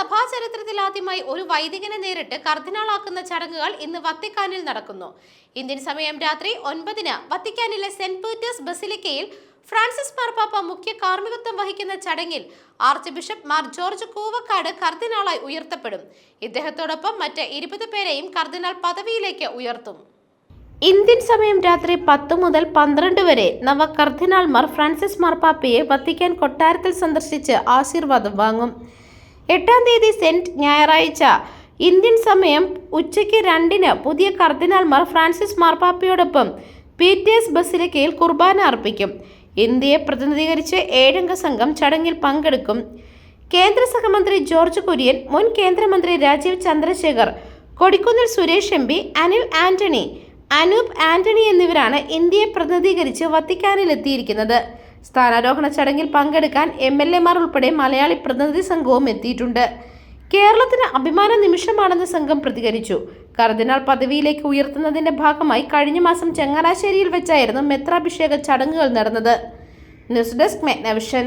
സഭാ ചരിത്രത്തിൽ ആദ്യമായി ഒരു വൈദികനെ നേരിട്ട് കർദിനാളാക്കുന്ന ചടങ്ങുകൾ ഇന്ന് വത്തിക്കാനിൽ നടക്കുന്നു. ഇന്ത്യൻ സമയം രാത്രി ഒൻപതിന് വത്തിക്കാനിലെ സെന്റ് പീറ്റേഴ്സ് ബസിലിക്കയിൽ ഫ്രാൻസിസ് മാർപ്പാപ്പ മുഖ്യ കാർമ്മികത്വം വഹിക്കുന്ന ചടങ്ങിൽ archbishop Mar George Koovakad കർദിനാളായി ഉയർത്തപ്പെടും. ഇദ്ദേഹത്തോടൊപ്പം മറ്റ് ഇരുപത് പേരെയും കർദിനാൾ പദവിയിലേക്ക് ഉയർത്തും. ഇന്ത്യൻ സമയം രാത്രി പത്ത് മുതൽ പന്ത്രണ്ട് വരെ നവ കർദിനാൾമാർ ഫ്രാൻസിസ് മാർപ്പാപ്പയെ വത്തിക്കാൻ കൊട്ടാരത്തിൽ സന്ദർശിച്ച് ആശീർവാദം വാങ്ങും. എട്ടാം തീയതി സെന്റ് ഞായറാഴ്ച. ഇന്ത്യൻ സമയം ഉച്ചയ്ക്ക് രണ്ടിന് പുതിയ കർദിനാൾമാർ ഫ്രാൻസിസ് മാർപ്പാപ്പയോടൊപ്പം പീറ്റേഴ്സ് ബസിലിക്കയിൽ കുർബാന അർപ്പിക്കും. ഇന്ത്യയെ പ്രതിനിധീകരിച്ച് ഏഴംഗ സംഘം ചടങ്ങിൽ പങ്കെടുക്കും. കേന്ദ്ര സഹമന്ത്രി ജോർജ് കുര്യൻ മുൻ കേന്ദ്രമന്ത്രി Rajeev Chandrasekhar Kodikunnil Suresh M Anil Antony Anoop Antony എന്നിവരാണ് ഇന്ത്യയെ പ്രതിനിധീകരിച്ച് വത്തിക്കാനിൽ എത്തിയിരിക്കുന്നത് സ്ഥാനാരോഹണ ചടങ്ങിൽ പങ്കെടുക്കാൻ എം എൽ എമാർ ഉൾപ്പെടെ മലയാളി പ്രതിനിധി സംഘവും എത്തിയിട്ടുണ്ട്. കേരളത്തിന് അഭിമാന നിമിഷമാണെന്ന് സംഘം പ്രതികരിച്ചു. കർദിനാൾ പദവിയിലേക്ക് ഉയർത്തുന്നതിന്റെ ഭാഗമായി കഴിഞ്ഞ മാസം ചങ്ങനാശ്ശേരിയിൽ വെച്ചായിരുന്നു മെത്രാഭിഷേക ചടങ്ങുകൾ നടന്നത്. News desk Megnavision.